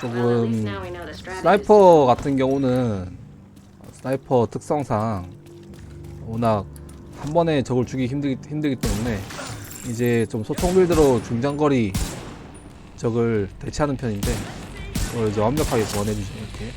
조금 스나이퍼 같은 경우는 스나이퍼 특성상 워낙 한 번에 적을 죽이기 힘들기, 힘들기 때문에 이제 좀 소총 빌드로 중장거리 적을 대체하는 편인데 이걸 이제 완벽하게 보완해주죠 이렇게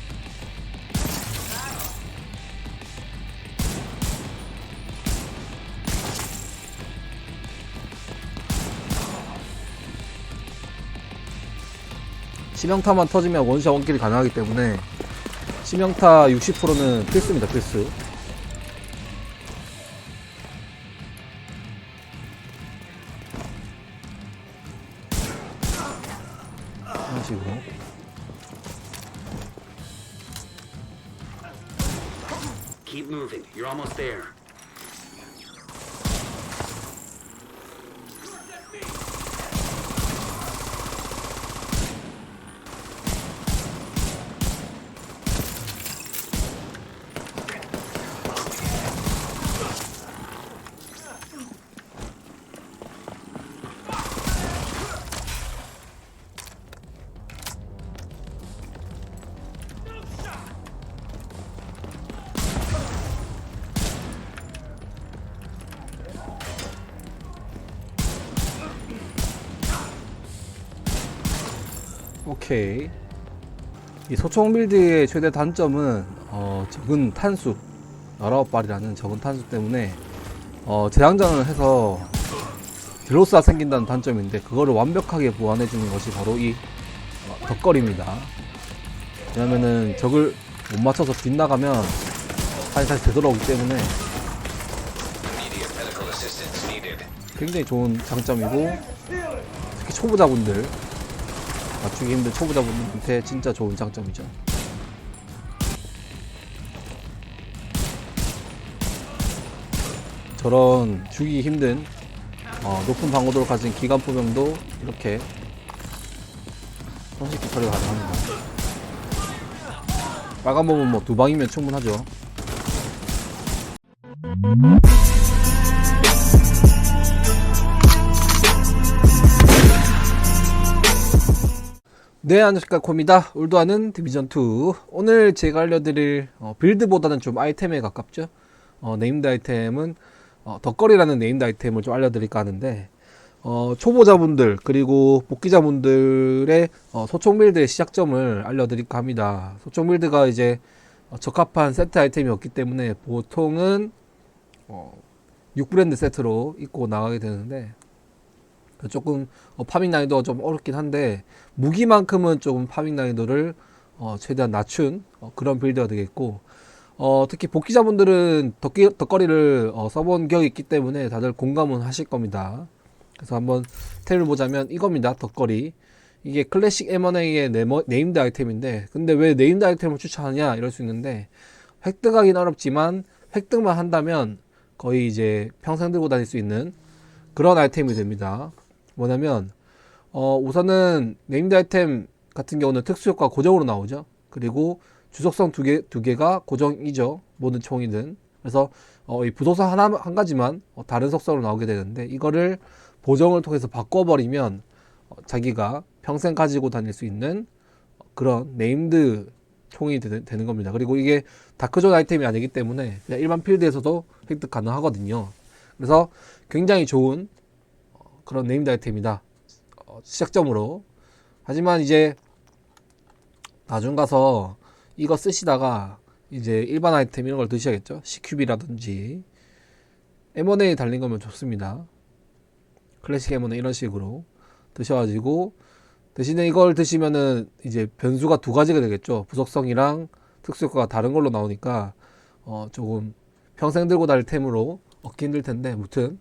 치명타만 터지면 원샷 원킬이 가능하기 때문에 치명타 60%는 필수입니다 필수 Keep moving. You're almost there. 오케이 이 소총 빌드의 최대 단점은 어, 적은 탄수 19발이라는 적은 탄수 때문에 어, 재장전을 해서 딜로스가 생긴다는 단점인데 그거를 완벽하게 보완해 주는 것이 바로 이 어, 덕거리입니다 왜냐면은 적을 못 맞춰서 빗나가면 다시 다시 되돌아오기 때문에. 굉장히 좋은 장점이고 특히 초보자분들 맞추기 힘든 초보자분들한테 진짜 좋은 장점이죠. 저런 주기 힘든 어, 높은 방어도를 가진 기관 포병도 이렇게 손쉽게 처리가 가능합니다. 빨간 bom은 뭐 두 방이면 충분하죠. 네, 안녕하십니까, 코입니다. 울도하는 디비전2. 오늘 제가 알려드릴, 어, 빌드보다는 좀 아이템에 가깝죠. 어, 네임드 아이템은, 어, 덕거리라는 네임드 아이템을 좀 알려드릴까 하는데, 어, 초보자분들, 그리고 복귀자분들의, 어, 소총 빌드의 시작점을 알려드릴까 합니다. 소총 빌드가 이제, 어, 적합한 세트 아이템이 없기 때문에, 보통은, 어, 6브랜드 세트로 입고 나가게 되는데, 조금 어, 파밍 난이도가 좀 어렵긴 한데 무기만큼은 조금 파밍 난이도를 어, 최대한 낮춘 어, 그런 빌드가 되겠고 어, 특히 복귀자분들은 덕기, 덕거리를 어, 써본 기억이 있기 때문에 다들 공감은 하실 겁니다. 그래서 한번 템을 보자면 이겁니다. 덕거리. 이게 클래식 M1A의 네모, 네임드 아이템인데 근데 왜 네임드 아이템을 추천하냐 이럴 수 있는데 획득하기는 어렵지만 획득만 한다면 거의 이제 평생 들고 다닐 수 있는 그런 아이템이 됩니다. 뭐냐면 어 우선은 네임드 아이템 같은 경우는 특수 효과 고정으로 나오죠. 그리고 주속성 두 개 두 개가 고정이죠. 모든 총이든. 그래서 어, 이 부속성 하나 한 가지만 어, 다른 속성으로 나오게 되는데 이거를 보정을 통해서 바꿔버리면 어, 자기가 평생 가지고 다닐 수 있는 그런 네임드 총이 되, 는 겁니다. 그리고 이게 다크존 아이템이 아니기 때문에 그냥 일반 필드에서도 획득 가능하거든요. 그래서 굉장히 좋은 그런 네임드 아이템이다. 어, 시작점으로. 하지만 이제 나중 가서 이거 쓰시다가 이제 일반 아이템 이런 걸 드셔야겠죠. CQB라든지 M1A 달린 거면 좋습니다. 클래식 M1A 이런 식으로 드셔가지고 대신에 이걸 드시면은 이제 변수가 두 가지가 되겠죠. 부속성이랑 특수효과가 다른 걸로 나오니까 어 조금 평생 들고 다닐 템으로 얻기 힘들 텐데 무튼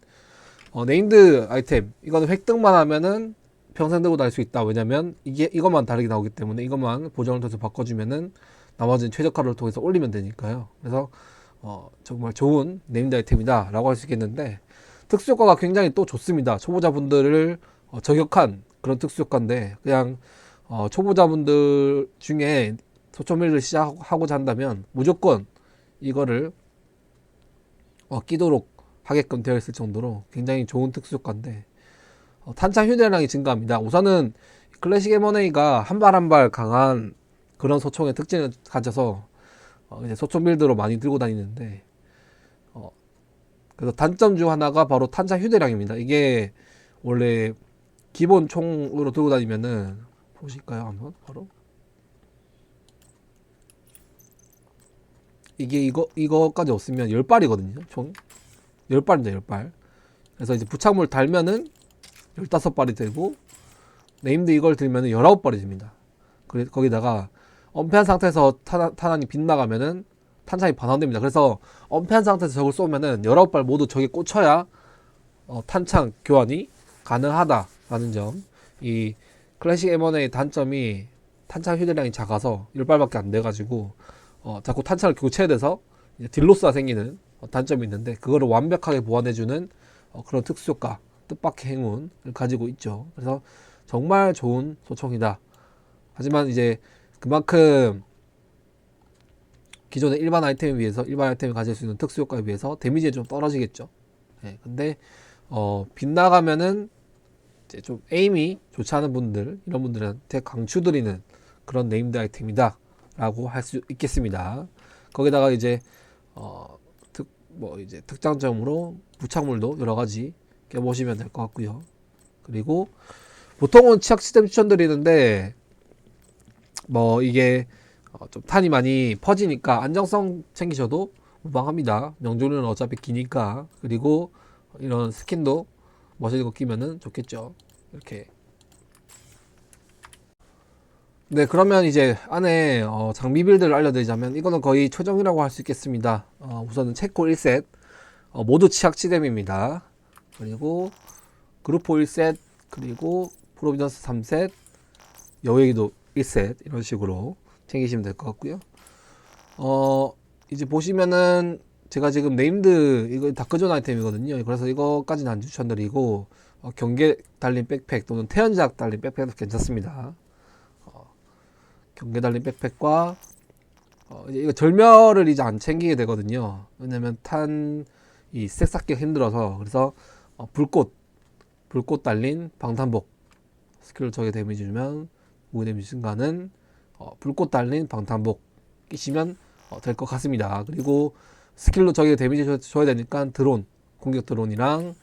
어, 네임드 아이템 이거는 획득만 하면은 평생 들고 다닐 수 있다. 왜냐면 이게 이것만 다르게 나오기 때문에 이것만 보정을 통해서 바꿔주면은 나머지는 최저가를 통해서 올리면 되니까요. 그래서 어, 정말 좋은 네임드 아이템이다 라고 할 수 있겠는데 특수 효과가 굉장히 또 좋습니다. 초보자분들을 어, 저격한 그런 특수 효과인데 그냥 어, 초보자분들 중에 소초밀을 시작하고자 한다면 무조건 이거를 어, 끼도록 하게끔 되어 있을 정도로 굉장히 좋은 특수 효과인데 어, 탄창 휴대량이 증가합니다. 우선은 클래식 M1A가 한 발 한 발 강한 그런 소총의 특징을 가져서 어, 이제 소총 빌드로 많이 들고 다니는데 어, 그래서 단점 중 하나가 바로 탄창 휴대량입니다. 이게 원래 기본 총으로 들고 다니면은 보실까요 한번 바로 이게 이거 이거까지 없으면 10발이거든요 총 10발입니다 10발. 그래서 이제 부착물 달면은 15발이 되고 네임드 이걸 들면은 19발이 됩니다. 그래, 거기다가 엄폐한 상태에서 탄, 탄환이 빗나가면은 탄창이 반환됩니다. 그래서 엄폐한 상태에서 적을 쏘면은 19발 모두 적에 꽂혀야 어, 탄창 교환이 가능하다라는 점. 이 클래식 M1의 단점이 탄창 휴대량이 작아서 10발밖에 안 돼가지고 어, 자꾸 탄창을 교체해야 돼서 이제 딜로스가 생기는 어, 단점이 있는데 그거를 완벽하게 보완해주는 어, 그런 특수효과 뜻밖의 행운을 가지고 있죠. 그래서 정말 좋은 소총이다. 하지만 이제 그만큼 기존의 일반 아이템에 비해서 일반 아이템이 가질 수 있는 특수효과에 비해서 데미지가 좀 떨어지겠죠. 예, 근데 어, 빗나가면은 이제 좀 에임이 좋지 않은 분들 이런 분들한테 강추드리는 그런 네임드 아이템이다 라고 할 수 있겠습니다 거기다가 이제 어, 특, 뭐 이제 특장점으로 부착물도 여러 가지 껴보시면 될 것 같고요 그리고 보통은 치약 시스템 추천드리는데 뭐 이게 어, 좀 탄이 많이 퍼지니까 안정성 챙기셔도 무방합니다 명중률은 어차피 기니까 그리고 이런 스킨도 멋있는 거 끼면은 좋겠죠. 이렇게. 네, 그러면 이제 안에 어, 장비 빌드를 알려드리자면 이거는 거의 최종이라고 할 수 있겠습니다. 어, 우선은 체코 1셋, 어, 모두 치약 치뎀입니다. 그리고 그루포 1셋, 그리고 프로비전스 3셋, 여행기도 1셋 이런 식으로 챙기시면 될 것 같고요. 어, 이제 보시면은 제가 지금 네임드 이거 다크존 아이템이거든요. 그래서 이거까지는 안 추천드리고 어, 경계 달린 백팩 또는 태연작 달린 백팩도 괜찮습니다. 어, 경계 달린 백팩과 어, 이거 절멸을 이제 안 챙기게 되거든요. 왜냐면 탄 이 색삭기가 힘들어서 그래서 어, 불꽃 불꽃 달린 방탄복 스킬을 적게 데미지 주면 무기 데미지 증가는 어, 불꽃 달린 방탄복 끼시면 어, 될 것 같습니다. 그리고 스킬로 적에게 데미지 줘- 줘야 되니까 드론 공격 드론이랑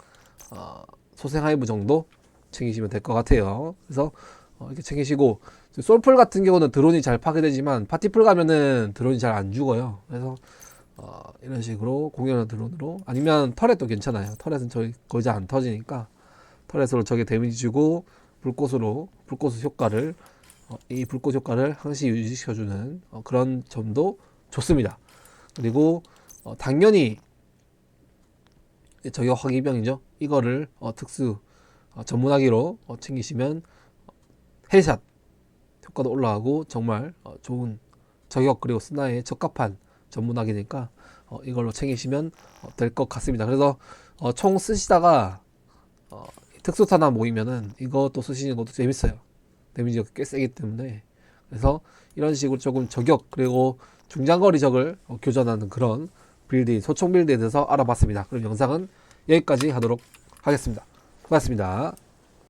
어, 소생 하이브 정도 챙기시면 될 것 같아요. 그래서 어, 이렇게 챙기시고 솔풀 같은 경우는 드론이 잘 파괴되지만 파티풀 가면은 드론이 잘 안 죽어요. 그래서 어, 이런 식으로 공격하는 드론으로 아니면 터렛도 괜찮아요. 터렛은 저희 거의 잘 안 터지니까 터렛으로 적에 데미지 주고 불꽃으로 불꽃 효과를 어, 이 불꽃 효과를 항시 유지시켜주는 어, 그런 점도 좋습니다. 그리고 어, 당연히 저격 화기병이죠. 이거를 어, 특수 어, 전문화기로 어, 챙기시면 어, 헬샷 효과도 올라가고 정말 어, 좋은 저격 그리고 스나에 적합한 전문화기니까 어, 이걸로 챙기시면 될 것 같습니다. 그래서 어, 총 쓰시다가 어, 특수탄환 모이면은 이것도 쓰시는 것도 재밌어요. 데미지가 꽤 세기 때문에 그래서 이런 식으로 조금 저격 그리고 중장거리 적을 어, 교전하는 그런 빌드 소총 빌드에 대해서 알아봤습니다. 그럼 영상은 여기까지 하도록 하겠습니다. 고맙습니다.